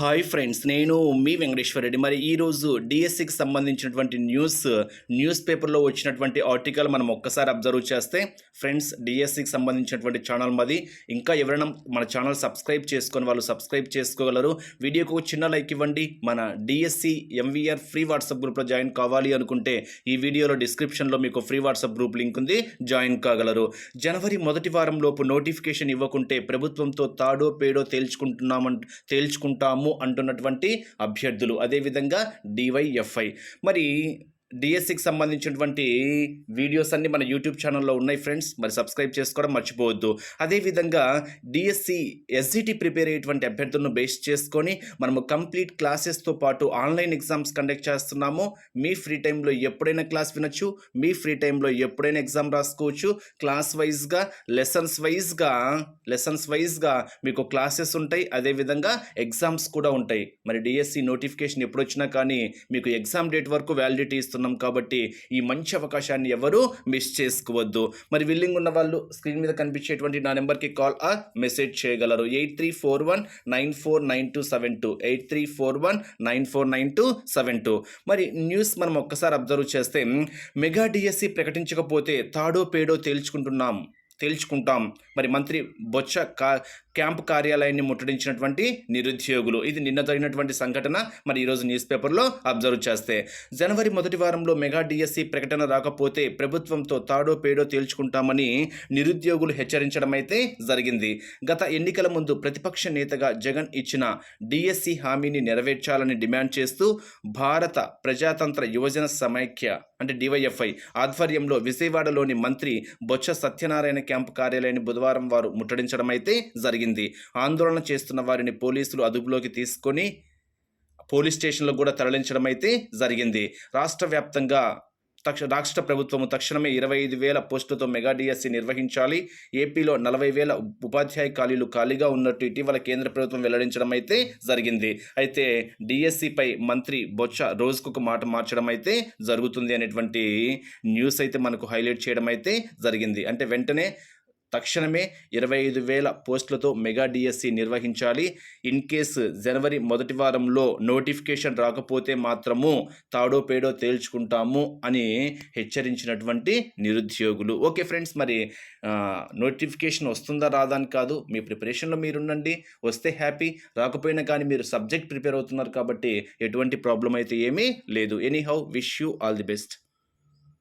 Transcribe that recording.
Hi friends నేను మీ వెంకటేశ్వర రెడ్డి. మరి ఈరోజు డిఎస్సికి సంబంధించినటువంటి న్యూస్ న్యూస్ పేపర్లో వచ్చినటువంటి ఆర్టికల్ మనం ఒక్కసారి అబ్జర్వ్ చేస్తే ఫ్రెండ్స్ డిఎస్సికి సంబంధించినటువంటి ఛానల్ మాది. ఇంకా ఎవరైనా మన ఛానల్ సబ్స్క్రైబ్ చేసుకొని వాళ్ళు సబ్స్క్రైబ్ చేసుకోగలరు. వీడియోకి ఒక చిన్న లైక్ ఇవ్వండి. మన DSC M V R free WhatsApp గ్రూప్లో జాయిన్ కావాలి అనుకుంటే ఈ వీడియోలో డిస్క్రిప్షన్లో మీకు ఫ్రీ వాట్సాప్ గ్రూప్ లింక్ ఉంది. జాయిన్ కాగలరు. జనవరి మొదటి వారం లోపు నోటిఫికేషన్ ఇవ్వకుంటే ప్రభుత్వంతో తాడో పేడో తేల్చుకుంటున్నామంట తేల్చుకుంటాము. అంటున్నటువంటి అభ్యర్థులు. అదేవిధంగా డివైఎఫ్ఐ మరి డిఎస్సికి సంబంధించినటువంటి వీడియోస్ అన్నీ మన యూట్యూబ్ ఛానల్లో ఉన్నాయి ఫ్రెండ్స్ మరి సబ్స్క్రైబ్ చేసుకోవడం మర్చిపోవద్దు. అదేవిధంగా డిఎస్సి ఎస్జిటి ప్రిపేర్ అయ్యేటువంటి అభ్యర్థులను బేస్ చేసుకొని మనము కంప్లీట్ క్లాసెస్తో పాటు ఆన్లైన్ ఎగ్జామ్స్ కండక్ట్ చేస్తున్నాము. మీ ఫ్రీ టైంలో ఎప్పుడైనా క్లాస్ వినొచ్చు. మీ ఫ్రీ టైంలో ఎప్పుడైనా ఎగ్జామ్ రాసుకోవచ్చు. క్లాస్ వైజ్గా లెసన్స్ వైజ్గా లెసన్స్ వైజ్గా మీకు క్లాసెస్ ఉంటాయి. అదేవిధంగా ఎగ్జామ్స్ కూడా ఉంటాయి. మరి డిఎస్సి నోటిఫికేషన్ ఎప్పుడు వచ్చినా కానీ మీకు ఎగ్జామ్ డేట్ వరకు వ్యాలిడిటీ ఇస్తుంది. చేస్తున్నాం కాబట్టి ఈ మంచి అవకాశాన్ని ఎవరు మిస్ చేసుకోవద్దు. మరి విల్లింగ్ ఉన్న వాళ్ళు స్క్రీన్ మీద కనిపించేటువంటి నా నెంబర్కి కాల్ ఆర్ మెసేజ్ చేయగలరు. Eight three four one nine four nine two seven two. Eight three four one nine four nine two seven two. మరి న్యూస్ మనం ఒక్కసారి అబ్జర్వ్ చేస్తే మెగా డిఎస్సి ప్రకటించకపోతే తాడో పేడో తేల్చుకుంటున్నాం తేల్చుకుంటాం. మరి మంత్రి బొచ్చ కా క్యాంపు కార్యాలయాన్ని ముట్టడించినటువంటి నిరుద్యోగులు. ఇది నిన్న జరిగినటువంటి సంఘటన. మరి ఈరోజు న్యూస్ పేపర్లో అబ్జర్వ్ చేస్తే. జనవరి మొదటి వారంలో మెగా డిఎస్సి ప్రకటన రాకపోతే ప్రభుత్వంతో తాడో పేడో తేల్చుకుంటామని నిరుద్యోగులు హెచ్చరించడం అయితే జరిగింది. గత ఎన్నికల ముందు ప్రతిపక్ష నేతగా జగన్ ఇచ్చిన డిఎస్సి హామీని నెరవేర్చాలని డిమాండ్ చేస్తూ భారత ప్రజాతంత్ర యువజన సమైక్య అంటే డివైఎఫ్ఐ ఆధ్వర్యంలో విజయవాడలోని మంత్రి బొత్స సత్యనారాయణ క్యాంపు కార్యాలయాన్ని బుధవారం వారు ముట్టడించడం అయితే జరిగింది. ఆందోళన చేస్తున్న వారిని పోలీసులు అదుపులోకి తీసుకొని పోలీస్ స్టేషన్లో కూడా తరలించడం అయితే జరిగింది. రాష్ట్ర వ్యాప్తంగా తక్ష రాష్ట్ర ప్రభుత్వము తక్షణమే ఇరవై ఐదు వేల పోస్టులతో మెగా డిఎస్సి నిర్వహించాలి. ఏపీలో నలభై వేల ఉపాధ్యాయ ఖాళీలు ఖాళీగా ఉన్నట్టు ఇటీవల కేంద్ర ప్రభుత్వం వెల్లడించడం అయితే జరిగింది. అయితే డిఎస్సిపై మంత్రి బొచ్చ రోజుకొక మాట మార్చడం అయితే జరుగుతుంది అనేటువంటి న్యూస్ అయితే మనకు హైలైట్ చేయడం అయితే జరిగింది. అంటే వెంటనే తక్షణమే ఇరవై ఐదు వేల పోస్టులతో మెగా డిఎస్సి నిర్వహించాలి. ఇన్ కేసు జనవరి మొదటి వారంలో నోటిఫికేషన్ రాకపోతే మాత్రము తాడో పేడో తేల్చుకుంటాము అని హెచ్చరించినటువంటి నిరుద్యోగులు. ఓకే ఫ్రెండ్స్ మరి నోటిఫికేషన్ వస్తుందా రాదా అని కాదు. మీ ప్రిపరేషన్లో మీరుండండి. వస్తే హ్యాపీ. రాకపోయినా కానీ మీరు సబ్జెక్ట్ ప్రిపేర్ అవుతున్నారు కాబట్టి ఎటువంటి ప్రాబ్లం అయితే ఏమీ లేదు. Anyhow wish you all the best.